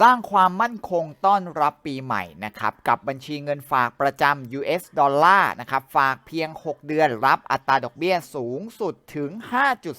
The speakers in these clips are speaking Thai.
สร้างความมั่นคงต้อนรับปีใหม่นะครับกับบัญชีเงินฝากประจำ US ดอลลาร์นะครับฝากเพียง 6 เดือนรับอัตราดอกเบี้ยสูงสุดถึง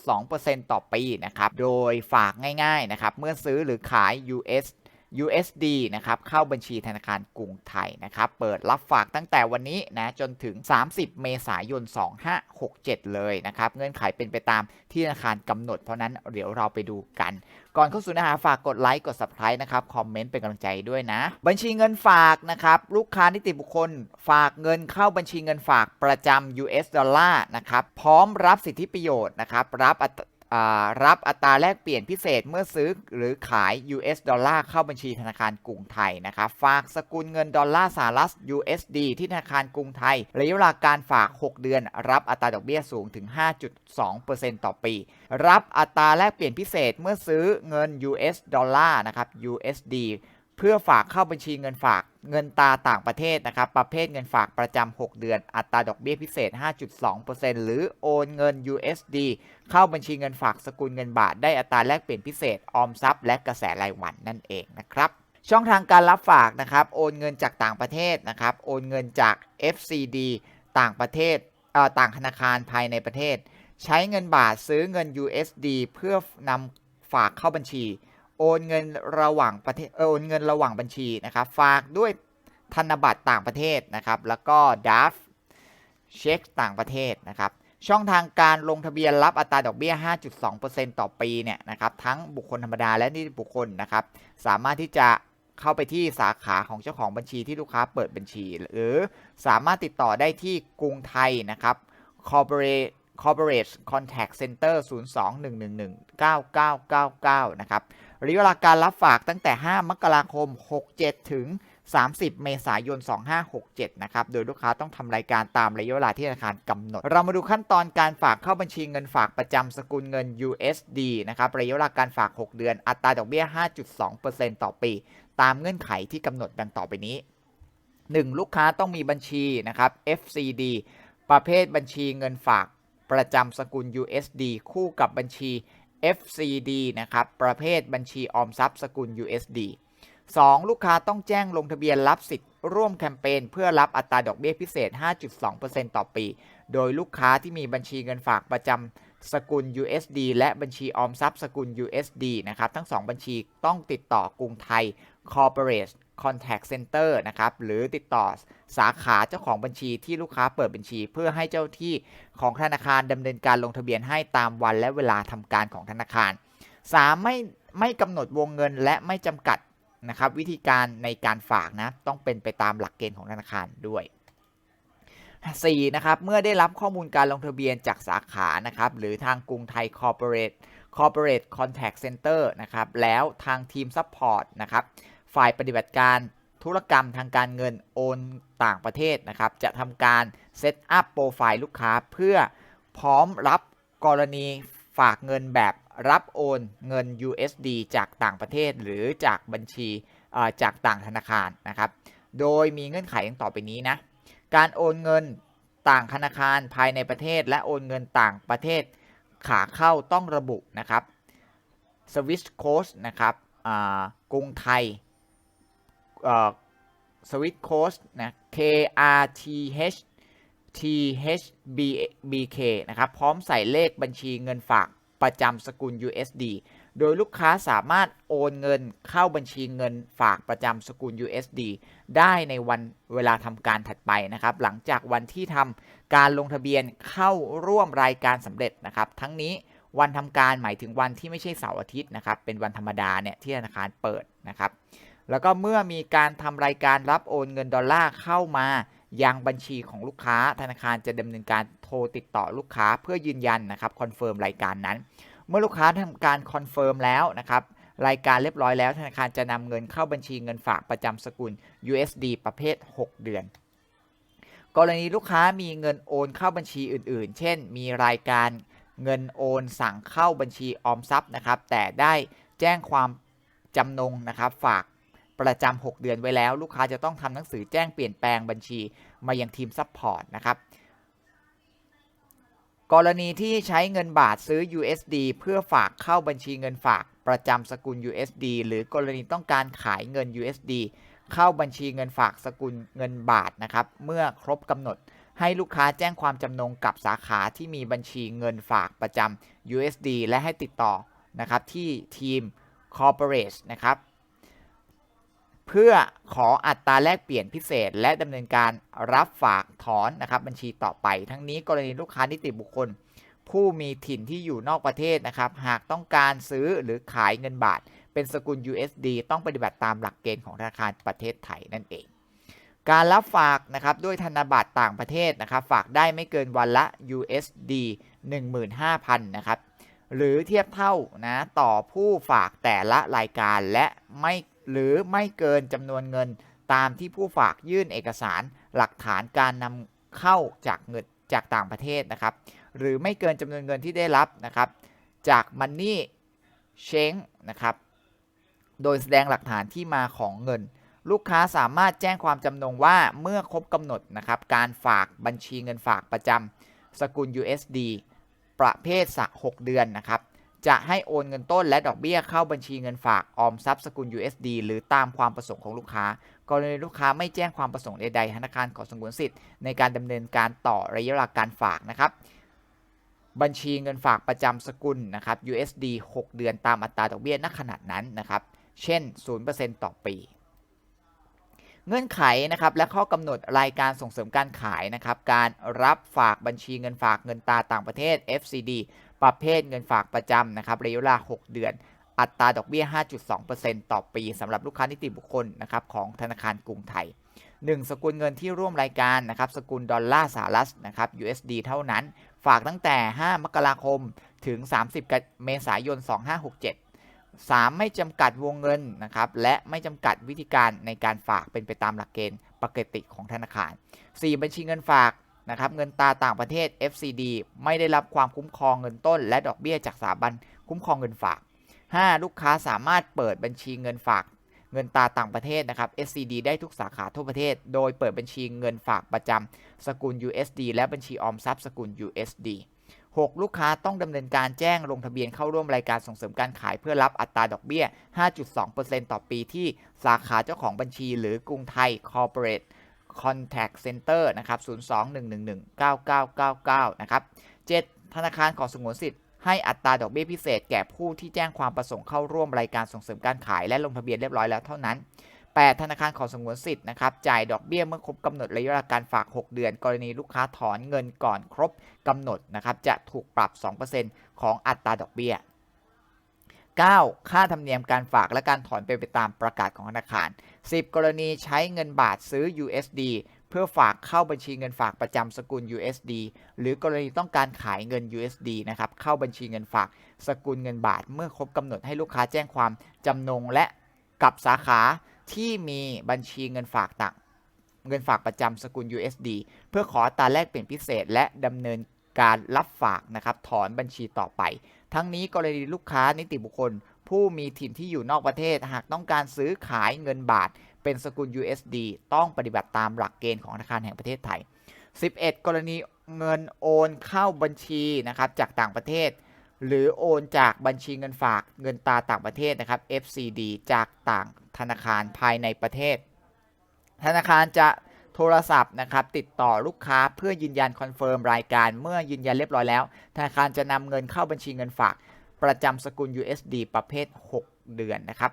5.2%ต่อปีนะครับโดยฝากง่ายๆนะครับเมื่อซื้อหรือขาย US USD นะครับเข้าบัญชีธนาคารกรุงไทยนะครับเปิดรับฝากตั้งแต่วันนี้นะจนถึง 30 เมษายน 2567 เลยนะครับเงื่อนไขเป็นไปตามที่ธนาคารกำหนด เพราะนั้นเดี๋ยวเราไปดูกัน ก่อนเข้าสู่เนื้อหาฝากกดไลค์กด Subscribe นะครับคอมเมนต์เป็นกำลังใจด้วยนะ บัญชีเงินฝากนะครับลูกค้านิติบุคคล ฝากเงินเข้าบัญชีเงินฝากประจำ US ดอลลาร์นะครับพร้อมรับสิทธิประโยชน์นะครับรับอั รับอัตราแลกเปลี่ยนพิเศษเมื่อซื้อหรือขาย US ดอลลาร์เข้าบัญชีธนาคารกรุงไทยนะครับ ฝากสกุลเงินดอลลาร์สหรัฐ USD ที่ธนาคารกรุงไทย ระยะเวลาการฝาก 6 เดือน รับอัตราดอกเบี้ยสูงถึง 5.2%ต่อปี รับอัตราแลกเปลี่ยนพิเศษเมื่อซื้อเงิน US ดอลลาร์นะครับ USD เพื่อฝากเข้าบัญชีเงินฝากเงินตาต่างประเทศนะครับ ประเภทเงินฝากประจำ 6 เดือน อัตราดอกเบี้ยพิเศษ 5.2%หรือโอนเงิน USD เข้าบัญชีเงินฝากสกุลเงินบาท ได้อัตราแลกเปลี่ยนพิเศษ ออมทรัพย์และกระแสรายวันนั่นเองนะครับ ช่องทางการรับฝากนะครับ โอนเงินจากต่างประเทศนะครับ โอนเงินจาก FCD ต่างประเทศเต่างธนาคารภายในประเทศ ใช้เงินบาทซื้อเงิน USD เพื่อนำฝากเข้าบัญชี โอนเงินระหว่างประเทศโอนเงินระหว่างบัญชีนะครับฝากด้วยธนบัตรต่างประเทศนะครับ แล้วก็ดัฟเช็คต่างประเทศนะครับ ช่องทางการลงทะเบียนรับอัตราดอกเบี้ย 5.2%ต่อปีเนี่ยนะครับ ทั้งบุคคลธรรมดาและนิติบุคคลนะครับ สามารถที่จะเข้าไปที่สาขาของเจ้าของบัญชีที่ลูกค้าเปิดบัญชี หรือสามารถติดต่อได้ที่กรุงไทยนะครับ corporate corporate contact center 02-111-9999 นะครับ ระยะเวลาการรับฝากตั้งแต่ 5 มกราคม 67 ถึง 30 เมษายน 2567 นะครับ โดยลูกค้าต้องทำรายการตามระยะเวลาที่ธนาคารกำหนด เรามาดูขั้นตอนการฝากเข้าบัญชีเงินฝากประจำสกุลเงิน USD นะครับ ระยะเวลาการฝาก 6 เดือน อัตราดอกเบี้ย 5.2%ต่อปี ตามเงื่อนไขที่กำหนดดังต่อไปนี้ 1. ลูกค้าต้องมีบัญชีนะครับ FCD ประเภทบัญชีเงินฝากประจำสกุล USD คู่กับบัญชี FCD นะครับ ประเภทบัญชีออมทรัพย์สกุล USD 2. ลูกค้าต้องแจ้งลงทะเบียนรับสิทธิ์ร่วมแคมเปญเพื่อรับอัตราดอกเบี้ยพิเศษ 5.2%ต่อปี โดยลูกค้าที่มีบัญชีเงินฝากประจำสกุล USD และบัญชีออมทรัพย์สกุล USD นะครับ ทั้ง 2 บัญชีต้องติดต่อกรุงไทย Corporate Contact Center นะครับ หรือติดต่อสาขาเจ้าของบัญชีที่ลูกค้าเปิดบัญชี เพื่อให้เจ้าที่ของธนาคารดำเนินการลงทะเบียนให้ตามวันและเวลาทำการของธนาคาร 3. ไม่ไม่กำหนดวงเงินและไม่จำกัดนะครับวิธีการในการฝากนะต้องเป็นไปตามหลักเกณฑ์ของธนาคารด้วย 4. นะครับเมื่อได้รับข้อมูลการลงทะเบียนจากสาขานะครับหรือทางกรุงไทย Corporate Corporate Contact Center นะครับแล้วทางทีม Support นะครับ ฝ่ายปฏิบัติการธุรกรรมทางการเงินโอนต่างประเทศนะครับ จะทำการเซตอัพโปรไฟล์ลูกค้าเพื่อพร้อมรับกรณีฝากเงินแบบรับโอนเงิน USD จากต่างประเทศหรือจากบัญชีจากต่างธนาคารนะครับ โดยมีเงื่อนไขดังต่อไปนี้นะ การโอนเงินต่างธนาคารภายในประเทศ และโอนเงินต่างประเทศขาเข้าต้องระบุนะครับ Swiss Code นะครับกรุงไทย เอ่อ Swiss Code นะ K R T H T H B B K นะครับ พร้อมใส่เลขบัญชีเงินฝากประจำสกุล USD โดยลูกค้าสามารถโอนเงินเข้าบัญชีเงินฝากประจำสกุล USD ได้ในวันเวลาทำการถัดไปนะครับ หลังจากวันที่ทำการลงทะเบียนเข้าร่วมรายการสำเร็จนะครับ ทั้งนี้วันทำการหมายถึงวันที่ไม่ใช่เสาร์อาทิตย์นะครับ เป็นวันธรรมดาเนี่ยที่ธนาคารเปิดนะครับ แล้วก็เมื่อมีการทำรายการรับโอนเงินดอลลาร์เข้ามายังบัญชีของลูกค้าธนาคารจะดำเนินการโทรติดต่อลูกค้าเพื่อยืนยันนะครับคอนเฟิร์มรายการนั้น เมื่อลูกค้าทำการคอนเฟิร์มแล้วนะครับรายการเรียบร้อยแล้ว ธนาคารจะนำเงินเข้าบัญชีเงินฝากประจำสกุล USD ประเภท 6 เดือน กรณีลูกค้ามีเงินโอนเข้าบัญชีอื่น ๆ เช่น มีรายการเงินโอนสั่งเข้าบัญชีออมทรัพย์นะครับแต่ได้แจ้งความจำนงนะครับฝาก ประจำ6 เดือนไว้แล้ว ลูกค้าจะต้องทำหนังสือแจ้งเปลี่ยนแปลงบัญชีมายังทีมซัพพอร์ตนะครับกรณีที่ใช้เงินบาทซื้อ USD เพื่อฝากเข้าบัญชีเงินฝากประจำสกุล USD หรือกรณีต้องการขายเงิน USD เข้าบัญชีเงินฝากสกุลเงินบาทนะครับเมื่อครบกำหนด ให้ลูกค้าแจ้งความจำนงกับสาขาที่มีบัญชีเงินฝากประจำ USD และให้ติดต่อนะครับที่ทีม Corporate นะครับ เพื่อขออัตราแลกเปลี่ยนพิเศษ และดำเนินการรับฝากถอนนะครับบัญชีต่อไป ทั้งนี้กรณีลูกค้านิติบุคคล ผู้มีถิ่นที่อยู่นอกประเทศนะครับ หากต้องการซื้อหรือขายเงินบาท เป็นสกุล USD ต้องปฏิบัติตามหลักเกณฑ์ของธนาคารประเทศไทยนั่นเอง การรับฝากนะครับด้วยธนบัตรต่างประเทศนะครับ ฝากได้ไม่เกินวันละ USD 15,000นะครับหรือเทียบเท่านะต่อผู้ฝากแต่ละรายการและไม่ หรือไม่เกินจำนวนเงินตามที่ผู้ฝากยื่นเอกสารหลักฐานการนำเข้าจากเงินจากต่างประเทศนะครับ หรือไม่เกินจำนวนเงินที่ได้รับนะครับ จาก Money Change นะครับ โดยแสดงหลักฐานที่มาของเงิน ลูกค้าสามารถแจ้งความจำนงว่าเมื่อครบกำหนดนะครับ การฝากบัญชีเงินฝากประจำสกุล USD ประเภทสัก 6 เดือนนะครับ จะให้โอนเงินต้นและดอกเบี้ยเข้าบัญชีเงินฝากออมทรัพย์สกุล USD หรือตามความประสงค์ของลูกค้ากรณีลูกค้าไม่แจ้งความประสงค์ใดๆธนาคารขอสงวนสิทธิ์ ในการดำเนินการต่อระยะเวลาการฝากนะครับ บัญชีเงินฝากประจำสกุลนะครับ USD 6 เดือนตามอัตราดอกเบี้ยณขนาดนั้นนะครับ เช่น 0%ต่อปี เงื่อนไขนะครับและข้อกำหนดรายการส่งเสริมการขายนะครับการรับฝากบัญชีเงินฝากเงินตราต่างประเทศ FCD ประเภทเงินฝากประจำนะครับระยะเวลา 6 เดือน อัตราดอกเบี้ย 5.2%ต่อปีสำหรับลูกค้านิติบุคคลนะครับของธนาคารกรุงไทย 1 สกุลเงินที่ร่วมรายการนะครับสกุลดอลลาร์สหรัฐนะครับ USD เท่านั้น ฝากตั้งแต่ 5 มกราคมถึง 30 เมษายน 2567 3 ไม่จำกัดวงเงินนะครับและไม่จำกัดวิธีการในการฝากเป็นไปตามหลักเกณฑ์ปกติของธนาคาร 4 บัญชีเงินฝากนะครับเงินตราต่างประเทศ FCD ไม่ได้รับความคุ้มครองเงินต้น และดอกเบี้ยจากสถาบันคุ้มครองเงินฝาก 5 ลูกค้าสามารถเปิดบัญชีเงินฝาก เงินตราต่างประเทศนะครับ SCD ได้ทุกสาขาทั่วประเทศ โดยเปิดบัญชีเงินฝากประจำสกุล USD และบัญชีออมทรัพย์สกุล USD 6 ลูกค้าต้องดำเนินการแจ้งลงทะเบียนเข้าร่วมรายการส่งเสริมการขายเพื่อรับอัตราดอกเบี้ย 5.2%ต่อปีที่สาขาเจ้าของบัญชี หรือกรุงไทย Corporate Contact Center นะครับ 02-111-9999 นะครับ 7 ธนาคารขอสงวนสิทธิ์ให้อัตราดอกเบี้ยพิเศษแก่ผู้ที่แจ้งความประสงค์เข้าร่วมรายการส่งเสริมการขายและลงทะเบียนเรียบร้อยแล้วเท่านั้น 8 ธนาคารขอสงวนสิทธิ์นะครับจ่ายดอกเบี้ยเมื่อครบกำหนดระยะเวลาการฝาก 6 เดือน กรณีลูกค้าถอนเงินก่อนครบกำหนดนะครับจะถูกปรับ 2%ของอัตราดอกเบี้ย 9. ค่าธรรมเนียมการฝากและการถอนเป็นไปตามประกาศของธนาคาร 10 กรณีใช้เงินบาทซื้อ USD เพื่อฝากเข้าบัญชีเงินฝากประจำสกุล USD หรือกรณีต้องการขายเงิน USD นะครับเข้าบัญชีเงินฝากสกุลเงินบาท เมื่อครบกำหนดให้ลูกค้าแจ้งความจำนงและกับสาขา ที่มีบัญชีเงินฝากต่างเงินฝากประจำสกุล USD เพื่อขอตาแลกเปลี่ยนพิเศษ และดำเนินการรับฝากนะครับถอนบัญชีต่อไป ทั้งนี้กรณีลูกค้านิติบุคคล ผู้มีถิ่นที่อยู่นอกประเทศ หากต้องการซื้อขายเงินบาท เป็นสกุล USD ต้องปฏิบัติตามหลักเกณฑ์ของธนาคารแห่งประเทศไทย 11 กรณีเงินโอนเข้าบัญชีนะครับจากต่างประเทศ หรือโอนจากบัญชีเงินฝากเงินตาต่างประเทศนะครับ FCD จากต่าง ธนาคารภายในประเทศ ธนาคารจะโทรศัพท์นะครับติดต่อลูกค้าเพื่อยืนยันคอนเฟิร์มรายการเมื่อยืนยันเรียบร้อยแล้ว ธนาคารจะนำเงินเข้าบัญชีเงินฝาก ประจำสกุล USD ประเภท 6 เดือนนะครับ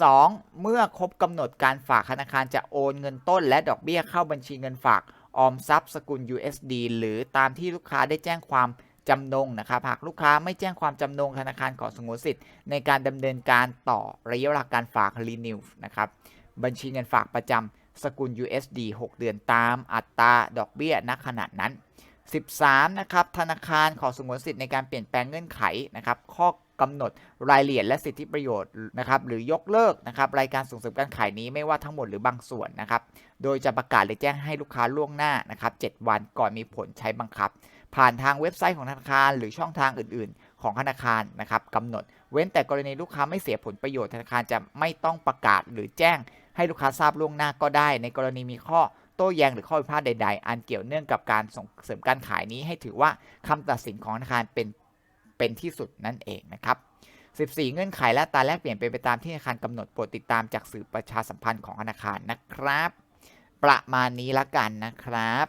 12 เมื่อครบกำหนดการฝากธนาคารจะโอนเงินต้นและดอกเบี้ยเข้าบัญชีเงินฝากออมทรัพย์สกุล USD หรือตามที่ลูกค้าได้แจ้งความ จำนงนะครับหากลูกค้าไม่แจ้งความจำนงธนาคารขอสงวนสิทธิ์ ในการดำเนินการต่อระยะเวลาการฝาก Renew นะครับบัญชีเงินฝากประจำสกุล USD 6 เดือนตามอัตราดอกเบี้ยณขณะนั้น 13นะครับธนาคารขอสงวนสิทธิ์ในการเปลี่ยนแปลงเงื่อนไขนะครับข้อกำหนดรายละเอียดและสิทธิประโยชน์นะครับหรือยกเลิกนะครับรายการส่งเสริมการขายนี้ไม่ว่าทั้งหมดหรือบางส่วนนะครับโดยจะประกาศหรือแจ้งให้ลูกค้าล่วงหน้านะครับ7วันก่อนมีผลใช้บังคับ ผ่านทางเว็บไซต์ของธนาคาร หรือช่องทางอื่น ๆ ของธนาคารนะครับกำหนด เว้นแต่กรณีลูกค้าไม่เสียผลประโยชน์ธนาคารจะไม่ต้องประกาศหรือแจ้งให้ลูกค้าทราบล่วงหน้าก็ได้ ในกรณีมีข้อโต้แย้งหรือข้อพิพาทใด ๆ อันเกี่ยวเนื่องกับการส่งเสริมการขายนี้ ให้ถือว่าคำตัดสินของธนาคารเป็นเป็นที่สุดนั่นเองนะครับ 14 เงื่อนไขและตาแลกเปลี่ยนเป็นไปตามที่ธนาคารกำหนดโปรดติดตามจากสื่อประชาสัมพันธ์ของธนาคารนะครับ ประมาณนี้ละกันนะครับ